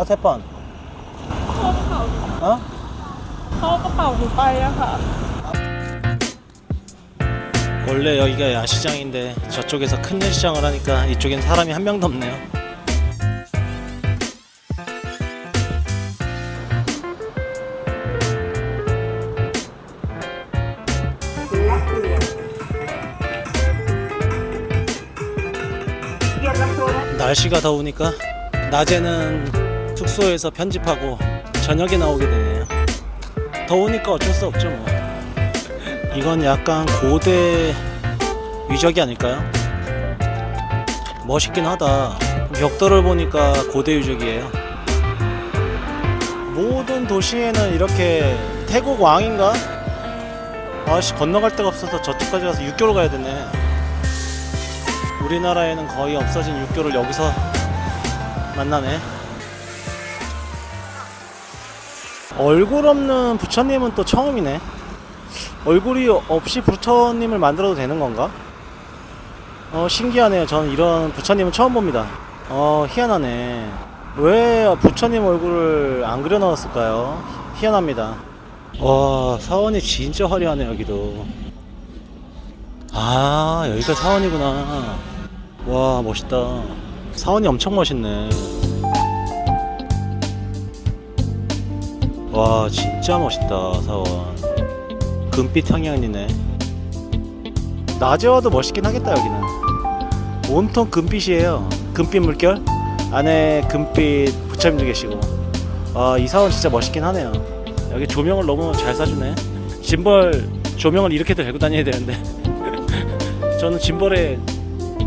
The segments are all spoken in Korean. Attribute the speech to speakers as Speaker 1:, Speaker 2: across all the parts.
Speaker 1: What happened?
Speaker 2: เขากระเป๋า
Speaker 1: 어?
Speaker 2: เขาเอากระเป๋าหนูไปอะค่ะ
Speaker 1: 원래 여기가 야시장인데 저쪽에서 큰 야시장을 하니까 이쪽엔 사람이 한 명도 없네요. 날씨가 더우니까 낮에는 숙소에서 편집하고 저녁에 나오게 되네요. 더우니까 어쩔 수 없죠 뭐. 이건 약간 고대 유적이 아닐까요? 멋있긴 하다. 벽돌을 보니까 고대 유적이에요. 모든 도시에는 이렇게 태국 왕인가? 아씨 건너갈 데가 없어서 저쪽까지 가서 육교로 가야 되네. 우리나라에는 거의 없어진 육교를 여기서 만나네. 얼굴 없는 부처님은 또 처음이네. 얼굴이 없이 부처님을 만들어도 되는 건가? 어 신기하네요. 저는 이런 부처님은 처음 봅니다. 어 희한하네. 왜 부처님 얼굴을 안 그려 넣었을까요? 희한합니다. 와 사원이 진짜 화려하네 여기도. 아 여기가 사원이구나. 와 멋있다. 사원이 엄청 멋있네. 와 진짜 멋있다 사원. 금빛 향양이네. 낮에 와도 멋있긴 하겠다 여기는. 온통 금빛이에요. 금빛 물결 안에 금빛 부처님도 계시고. 아이 사원 진짜 멋있긴 하네요. 여기 조명을 너무 잘 쏴주네. 짐벌 조명을 이렇게 들고 다녀야 되는데 저는 짐벌에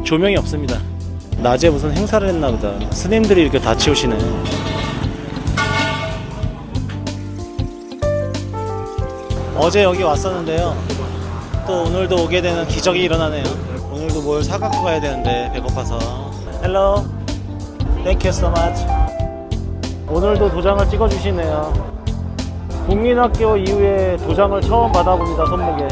Speaker 1: 조명이 없습니다. 낮에 무슨 행사를 했나 보다. 스님들이 이렇게 다 치우시네. 어제 여기 왔었는데요. 또 오늘도 오게 되는 기적이 일어나네요. 오늘도 뭘 사갖고 가야 되는데 배고파서. Hello. Thank you so much. 오늘도 도장을 찍어주시네요. 국민학교 이후에 도장을 처음 받아봅니다, 손목에.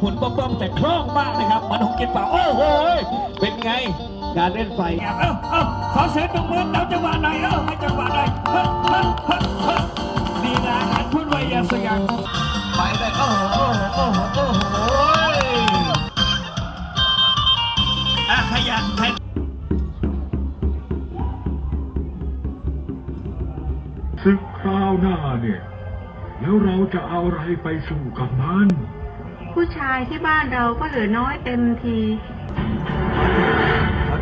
Speaker 3: ผลป้อมๆแต่คล่องมากนะครับมันหกกินเปล่าโอ้โหเป็นไง การเล่นไฟเอ้าเอ้าขอเสียงตรงมือเอาจังหวะหน่อยเอ้าให้จังหวะหน่อยเฮ้ยเฮ้ยเฮ้ยเฮ้ยนี่นะงานพูดไวยาสยังไปเลยโอ้โหโอ้โหโอ้โหโอ้โหอะขยันขยัน
Speaker 4: ศึกคราวหน้าเนี่ย แล้วเราจะเอาอะไรไปสู้กับมัน
Speaker 5: ผู้ชายที่บ้านเราก็เหลือน้อยเต็มที
Speaker 6: ขอ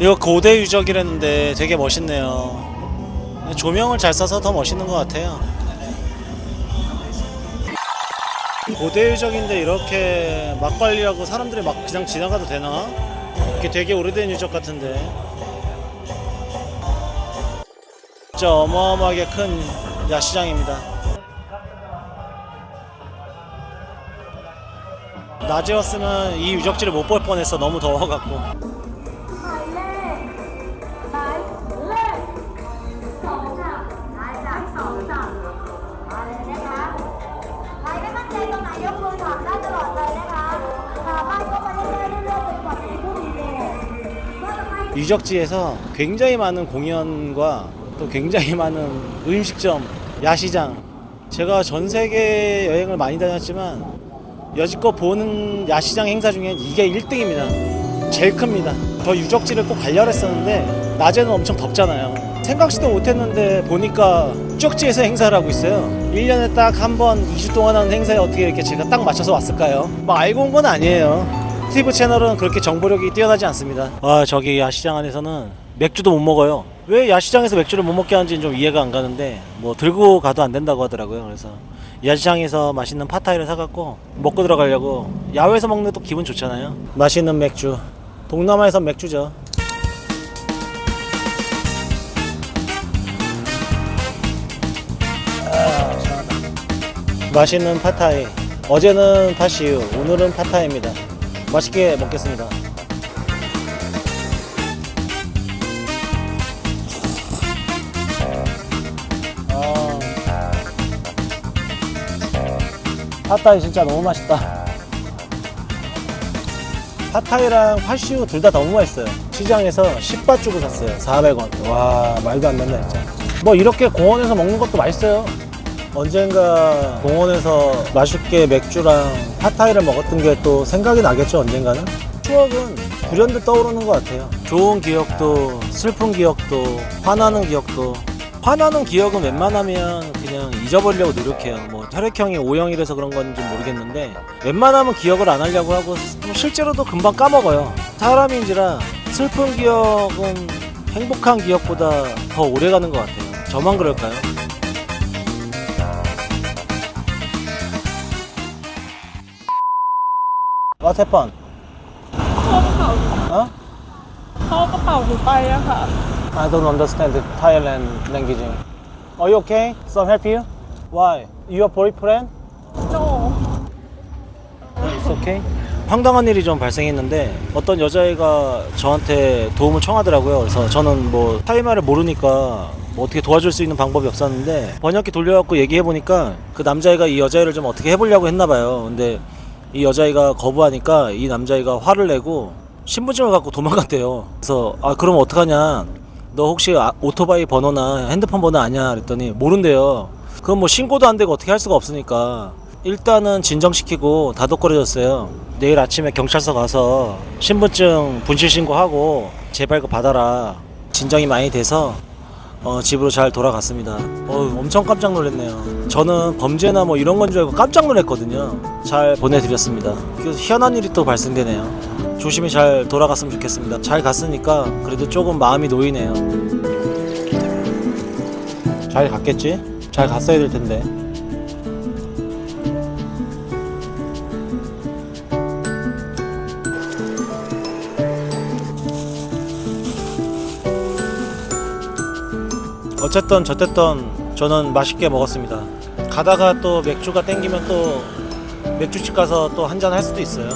Speaker 1: 이거 고대 유적이랬는데 되게 멋있네요 조명을 잘 써서 더 멋있는 것 같아요 고대 유적인데 이렇게 막발리하고 사람들이 막 그냥 지나가도 되나? 이게 되게 오래된 유적 같은데 진짜 어마어마하게 큰 야시장입니다. 낮에 왔으면 이 유적지를 못 볼 뻔했어. 너무 더워갖고. 유적지에서 굉장히 많은 공연과 또 굉장히 많은 음식점, 야시장. 제가 전 세계 여행을 많이 다녔지만 여지껏 보는 야시장 행사 중에 이게 1등입니다. 제일 큽니다. 저 유적지를 꼭 가려고 했었는데 낮에는 엄청 덥잖아요. 생각지도 못했는데 보니까 유적지에서 행사를 하고 있어요. 1년에 딱 한 번 2주 동안 하는 행사에 어떻게 이렇게 제가 딱 맞춰서 왔을까요? 뭐 알고 온 건 아니에요. 스티브 채널은 그렇게 정보력이 뛰어나지 않습니다. 아 저기 야시장 안에서는 맥주도 못 먹어요. 왜 야시장에서 맥주를 못 먹게 하는지는 좀 이해가 안 가는데 뭐 들고 가도 안 된다고 하더라고요. 그래서 야시장에서 맛있는 파타이를 사갖고 먹고 들어가려고 야외에서 먹는 것도 기분 좋잖아요 맛있는 맥주 동남아에선 맥주죠 아. 맛있는 파타이 어제는 파시우 오늘은 파타이입니다 맛있게 먹겠습니다 아. 팟타이 진짜 너무 맛있다. 팟타이랑 파시우 둘다 너무 맛있어요. 시장에서 10바 주고 샀어요. 400원. 와, 말도 안 된다, 진짜. 뭐 이렇게 공원에서 먹는 것도 맛있어요. 언젠가 공원에서 맛있게 맥주랑 팟타이를 먹었던 게 또 생각이 나겠죠, 언젠가는? 추억은 불현듯 떠오르는 것 같아요. 좋은 기억도, 슬픈 기억도, 화나는 기억도, 화나는 기억은 웬만하면 그냥 잊어버리려고 노력해요. 뭐 혈액형이 O형이라서 그런 건지 모르겠는데 웬만하면 기억을 안 하려고 하고 뭐 실제로도 금방 까먹어요. 사람인지라 슬픈 기억은 행복한 기억보다 더 오래 가는 것 같아요. 저만 그럴까요? What happened?
Speaker 2: พ่อกระเป๋า
Speaker 1: Huh?
Speaker 2: พ่อกระเป๋าหนูไปอะค่ะ
Speaker 1: I don't understand the Thailand language. Are you okay? Some help you? Why? Your boyfriend?
Speaker 2: no
Speaker 1: It's okay. 황당한 일이 좀 발생했는데 어떤 여자애가 저한테 도움을 청하더라고요. 그래서 저는 뭐 타이말을 모르니까 뭐 어떻게 도와줄 수 있는 방법이 없었는데 번역기 돌려갖고 얘기해 보니까 그 남자애가 이 여자애를 좀 어떻게 해보려고 했나 봐요. 근데 이 여자애가 거부하니까 이 남자애가 화를 내고 신분증을 갖고 도망갔대요. 그래서 아 그럼 어떡하냐? 너 혹시 아- 오토바이 번호나 핸드폰 번호 아냐? 그랬더니 모른대요. 그럼 뭐 신고도 안 되고 어떻게 할 수가 없으니까 일단은 진정시키고 다독거려졌어요. 내일 아침에 경찰서 가서 신분증 분실 신고하고 재발급 받아라. 진정이 많이 돼서 어, 집으로 잘 돌아갔습니다. 어, 엄청 깜짝 놀랐네요. 저는 범죄나 뭐 이런 건 줄 알고 깜짝 놀랐거든요. 잘 보내드렸습니다. 그래서 희한한 일이 또 발생되네요. 조심히 잘 돌아갔으면 좋겠습니다. 잘 갔으니까 그래도 조금 마음이 놓이네요. 잘 갔겠지? 잘 갔어야 될 텐데. 어쨌든 저쨌든 저는 맛있게 먹었습니다. 가다가 또 맥주가 땡기면 또 맥주집 가서 또 한잔 할 수도 있어요.